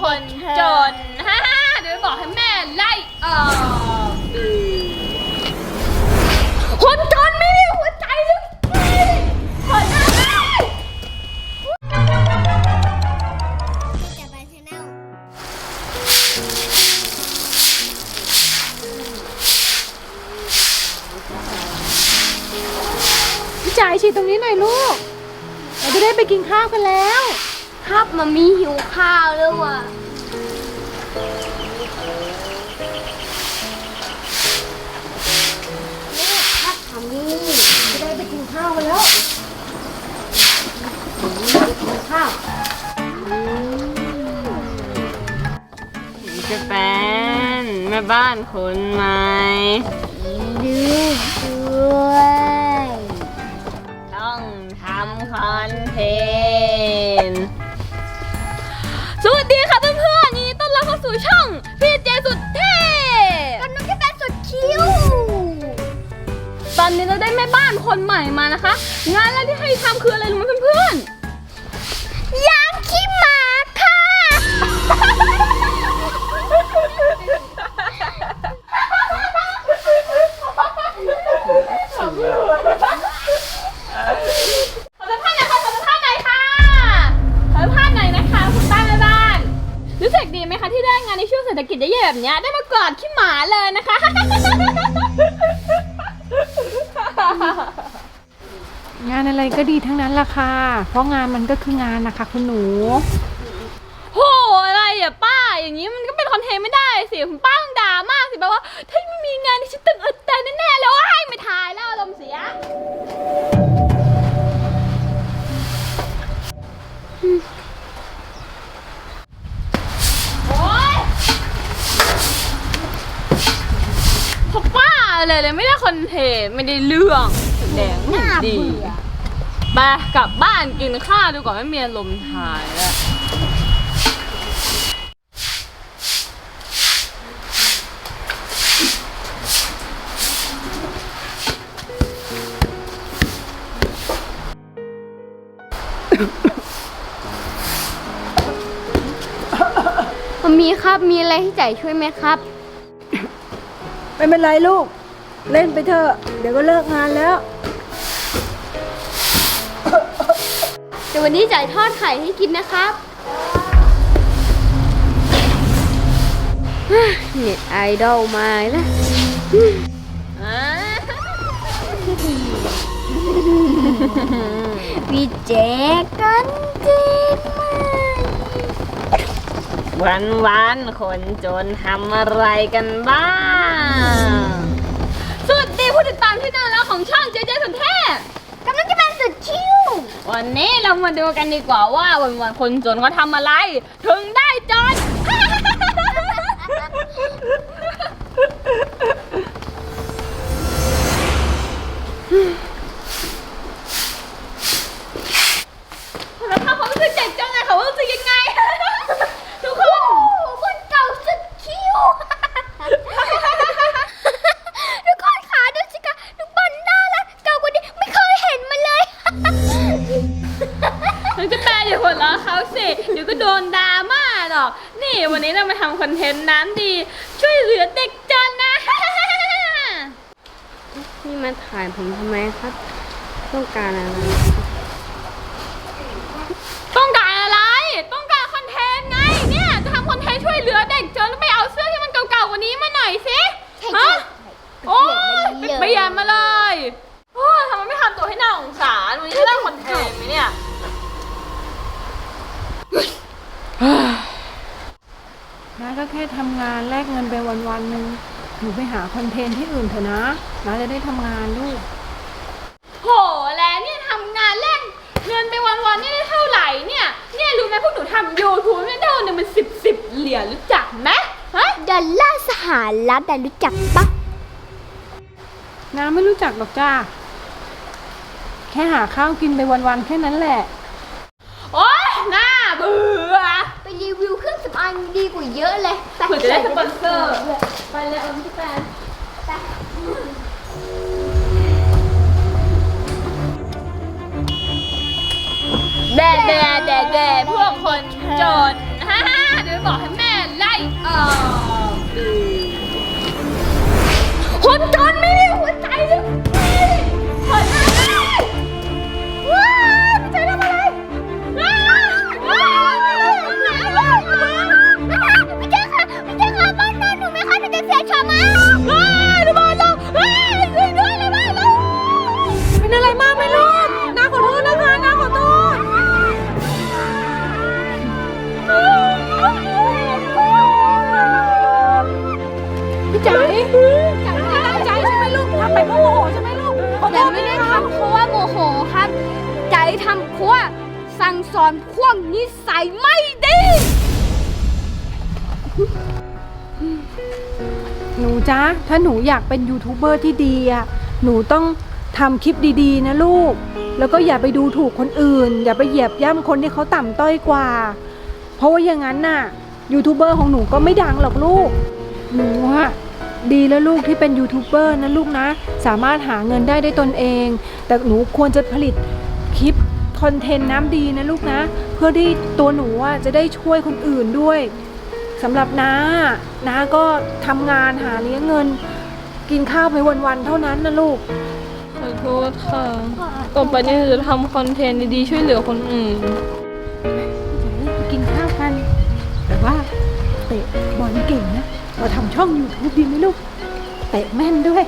คนจนฮ่าฮ่าเดี๋ยวบอกให้แม่ไล่ออกคนจนไม่มีหัวใจหรือไงคนจนพี่จ่ายฉีดตรงนี้หน่อยลูกเราจะได้ไปกินข้าวกันแล้ว ครับมามีหิวข้าวแล้วว่ะ นี่ครับทำนี่จะได้ไปกินข้าวกันแล้วกินข้าวจะเป็นแม่บ้านคนใหม่ดื้อ คนใหม่มานะคะ งานแรกที่ให้ทำคืออะไรรู้ไหมเพื่อนยางขี้หมาค่ะ ขอสัมภาษณ์หน่อยค่ะขอสัมภาษณ์หน่อยค่ะขอสัมภาษณ์หน่อยนะคะ คุณป้าแม่บ้าน รู้สึกดีไหมคะที่ได้งานในช่วงเศรษฐกิจแย่ๆแบบเนี้ยได้มากอดขี้หมาเลยนะคะ งานอะไรก็ดีทั้งนั้นล่ะค่ะ เพราะงานมันก็คืองานนะคะคุณหนู โหอะไรอะป้า อย่างนี้มันก็เป็นคอนเทนต์ไม่ได้สิคุณป้าต้องด่ามากสิแปลว่าถ้าไม่มีงานที่ฉันตึงอึดแต่แน่ๆแล้วให้ไม่ถ่ายแล้วอารมณ์เสียโอ๊ยพวกป้าเลยเลยไม่ได้ คอนเทนต์ไม่ได้เรื่องแสดงไม่ดีไปกลับบ้านกินข้าวดูก่อนไม่มีอารมณ์ถ่ายแล้วมามีครับมีอะไรให้จ่ายช่วยไหมครับ ไม่เป็นไรลูก เล่นไปเถอะ เดี๋ยวก็เลิกงานแล้ว เดี๋ยววันนี้จ่ายทอดไข่ให้กินนะครับเน็ตไอดอลมาแล้วอ่าพี่แจ๊กกันเจ็บมากวันวันๆคนจนทำอะไรกันบ้างสวัสดี ผู้ติดตามที่น่ารักของช่องเจเจสุนเทพกำลังจะเป็นสุดคิ้ว วันนี้เรามาดูกันดีกว่าว่าวันวันๆคนจนเขาทำอะไร ถึงได้จน วันนี้เรามาทำคอนเทนต์น้ำดี ช่วยเหลือเด็กจนนะ นี่มาถ่ายผมทำไมครับ ต้องการอะไร ต้องการอะไร ต้องการคอนเทนต์ไง เนี่ยจะทำคอนเทนต์ช่วยเหลือเด็กจนแล้วไปเอาเสื้อที่มันเก่าๆกว่านี้มาหน่อยสิฮะโอ้ยเปลี่ยนมาเลยโอ้ยทำไมไม่ทำตัวให้น่าสงสารวันนี้จะได้คอนเทนต์ไหมเนี่ย น้าก็แค่ทำงานแลกเงินไปวันวันๆหนึ่งหนูไปหาคอนเทนต์ที่อื่นเถอะนะน้าจะได้ทำงานลูกโหแล้วเนี่ยทำงานแลกเงินไปวันๆนี่ได้เท่าไหร่เนี่ยเนี่ยรู้ไหมพวกหนูทำยูทูบเนี่ยได้วันหนึ่งเป็นสิบสิบเหรียญรู้จักไหมฮะดอลลาร์สหรัฐแต่รู้จักปะน้าไม่รู้จักหรอกจ้า แค่หาข้าวกินไปวันๆแค่นั้นแหละ โอ๊ยน่าเบื่อ ไปรีวิวเครื่องสำ อางดีกว่าเยอะเลยปเผื่อจะได้สปอนเซอร์ ไปเลยเอาพี่แฟนไปแด่แด่แด่แด่พวกคนจนฮ่าฮ่าเดี๋ยวบอกให้แม่ไล่ออกคนจน แต่ไม่ได้ทำเพราะว่าโมโหครับ ใจทำเพราะว่าสั่งสอนพวกนิสัยไม่ดี หนูจ๊ะ ถ้าหนูอยากเป็นยูทูบเบอร์ที่ดีอะ หนูต้องทำคลิปดีๆ นะลูก แล้วก็อย่าไปดูถูกคนอื่น อย่าไปเหยียบย่ำคนที่เขาต่ำต้อยกว่า เพราะว่าอย่างนั้นน่ะ ยูทูบเบอร์ของหนูก็ไม่ดังหรอกลูก หนูอะ ดีแล้วลูกที่เป็นยูทูบเบอร์นะลูกนะ สามารถหาเงินได้ด้วยตนเอง แต่หนูควรจะผลิตคลิปคอนเทนต์น้ำดีนะลูกนะ เพื่อที่ตัวหนูจะได้ช่วยคนอื่นด้วยสำหรับน้าน้าก็ทำงานหาเลี้ยงเงิน กินข้าวไปวันๆเท่านั้นนะลูกขอโทษค่ะ ต่อไปนี้จะทำคอนเทนต์ดีๆช่วยเหลือคนอื่น เราทำช่อง YouTube ดีไหมลูก เตะแม่นด้วย